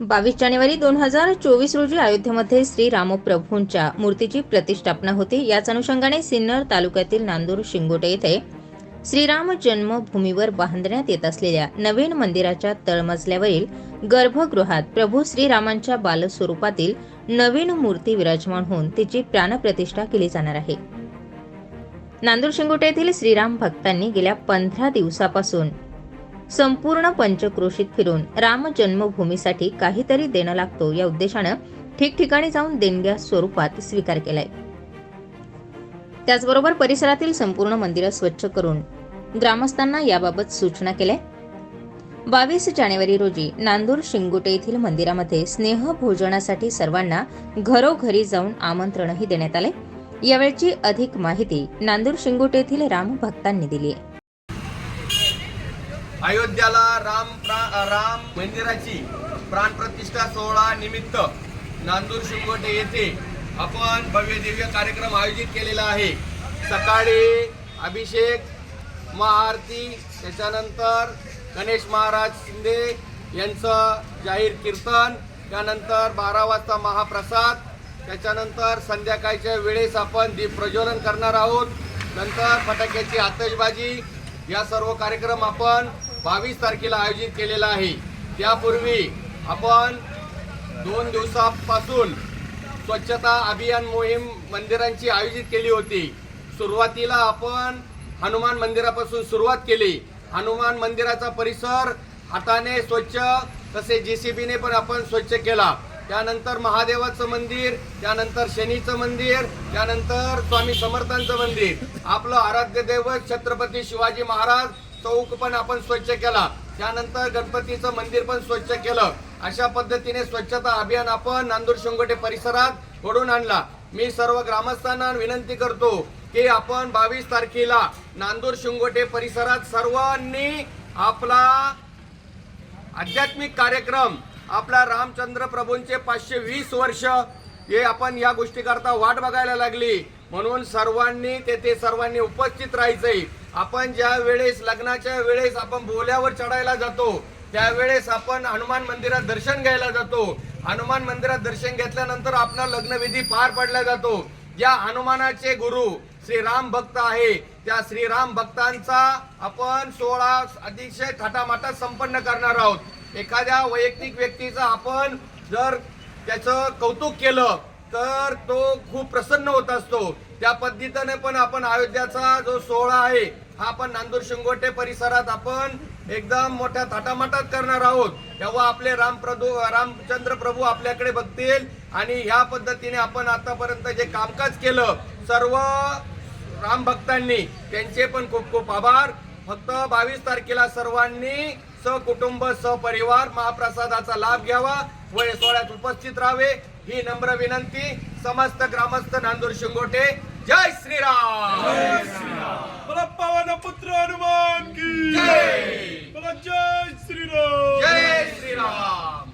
बावीस जानेवारी दोन हजार चोवीस रोजी अयोध्येमध्ये श्री रामप्रभूंच्या मूर्तीची प्रतिष्ठापना होती. याच अनुषंगाने सिन्नर तालुक्यातील नांदूर शिंगोटे येथे श्रीराम जन्मभूमीवर बांधण्यात येत असलेल्या नवीन मंदिराच्या तळमजल्यावरील गर्भगृहात प्रभू श्रीरामांच्या बालस्वरूपातील नवीन मूर्ती विराजमान होऊन तिची प्राणप्रतिष्ठा केली जाणार आहे. नांदूर शिंगोटे येथील श्रीराम भक्तांनी गेल्या पंधरा दिवसापासून संपूर्ण पंचक्रोशीत फिरून राम जन्मभूमीसाठी काहीतरी देणं लागतो या उद्देशानं ठिकठिकाणी जाऊन देणग्या स्वरूपात स्वीकार केलाय. त्याचबरोबर परिसरातील संपूर्ण मंदिरं स्वच्छ करून ग्रामस्थांना याबाबत सूचना केल्या. बावीस जानेवारी रोजी नांदूर शिंगोटे येथील मंदिरामध्ये स्नेह भोजनासाठी सर्वांना घरोघरी जाऊन आमंत्रणही देण्यात आले. यावेळची अधिक माहिती नांदूर शिंगोटे येथील राम भक्तांनी दिली आहे. अयोध्याला राम प्रा राम मंदिराची प्राणप्रतिष्ठा सोहळा निमित्त नांदूर शिंगोटे येथे आपण भव्य दिव्य कार्यक्रम आयोजित केलेला आहे. सकाळी अभिषेक महाआरती त्याच्यानंतर गणेश महाराज शिंदे यांचं जाहीर कीर्तन त्यानंतर बारा वाजता महाप्रसाद त्याच्यानंतर संध्याकाळच्या वेळेस आपण दीप प्रज्वलन करणार आहोत. नंतर फटाक्याची आतषबाजी या सर्व कार्यक्रम आपण बावीस तारखेला आयोजित केलेला आहे. त्यापूर्वी आपण दोन दिवसापासून स्वच्छता अभियान मोहीम मंदिरांची आयोजित केली होती. सुरुवातीला आपण हनुमान मंदिरापासून सुरुवात केली. हनुमान मंदिराचा परिसर हाताने स्वच्छ तसे जेसीबीने पण आपण स्वच्छ केला. त्यानंतर महादेवाचं मंदिर त्यानंतर शनीचं मंदिर त्यानंतर स्वामी समर्थांचं मंदिर. आपलं आराध्य दैवत छत्रपती शिवाजी महाराज चौक पण आपण स्वच्छ केला. त्यानंतर गणपतीचं मंदिर पण स्वच्छ केलं. अशा पद्धतीने स्वच्छता अभियान आपण नांदूर शिंगोटे परिसरात घडून आणला. मी सर्व ग्रामस्थांना विनंती करतो की आपण बावीस तारखेला नांदूर शिंगोटे परिसरात सर्वांनी आपला आध्यात्मिक कार्यक्रम आपला रामचंद्र प्रभूंचे पाचशे वीस वर्ष हे आपण या गोष्टीकरता वाट बघायला लागली. म्हणून सर्वांनी तेथे सर्वांनी उपस्थित राहायचंय. आपण ज्या वेळेस लग्नाच्या वेळेस आपण बोल्यावर चढायला जातो त्यावेळेस आपण हनुमान मंदिरात दर्शन घ्यायला जातो. हनुमान मंदिरात दर्शन घेतल्यानंतर आपला लग्नविधी पार पडला जातो. ज्या हनुमानाचे गुरु श्रीराम भक्त आहे. त्या श्रीराम भक्तांचा आपण सोहळा अतिशय थाटामाटात संपन्न करणार आहोत. एखाद्या वैयक्तिक व्यक्तीचा आपण जर त्याचं कौतुक केलं तर तो खूप प्रसन्न होत असतो. त्या पद्धतीने पण आपण अयोध्याचा जो सोहळा आहे हा आपण नांदूर शिंगोटे परिसरात आपण एकदम मोठ्या थाटामाटात करणार आहोत. तेव्हा आपले राम प्रभू रामचंद्र प्रभू आपल्याकडे बघतील आणि ह्या पद्धतीने आपण आतापर्यंत जे कामकाज केलं सर्व राम भक्तांनी त्यांचे पण खूप खूप आभार. फक्त बावीस तारखेला सर्वांनी सहकुटुंब सहपरिवार महाप्रसादाचा लाभ घ्यावा. व सोहळ्यात उपस्थित राहावे. ही नम्र विनंती. समस्त ग्रामस्थ नांदूर शिंगोटे जय श्रीराम। मला पवन पुत्र हनुमान की जय। मला जय श्रीराम। जय श्रीराम।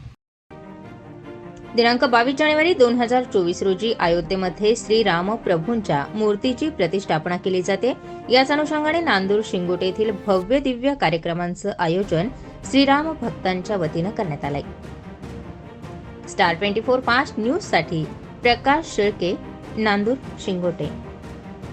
दिनांक बावीस जानेवारी दोन हजार चोवीस रोजी अयोध्येमध्ये श्रीराम प्रभूंच्या मूर्तीची प्रतिष्ठापना केली जाते. याच अनुषंगाने नांदूर शिंगोटे येथील भव्य दिव्य कार्यक्रमांचं आयोजन श्रीराम भक्तांच्या वतीनं करण्यात आलंय. स्टार ट्वेंटी फोर पाच न्यूजसाठी प्रकाश शेळके नांदूर शिंगोटे.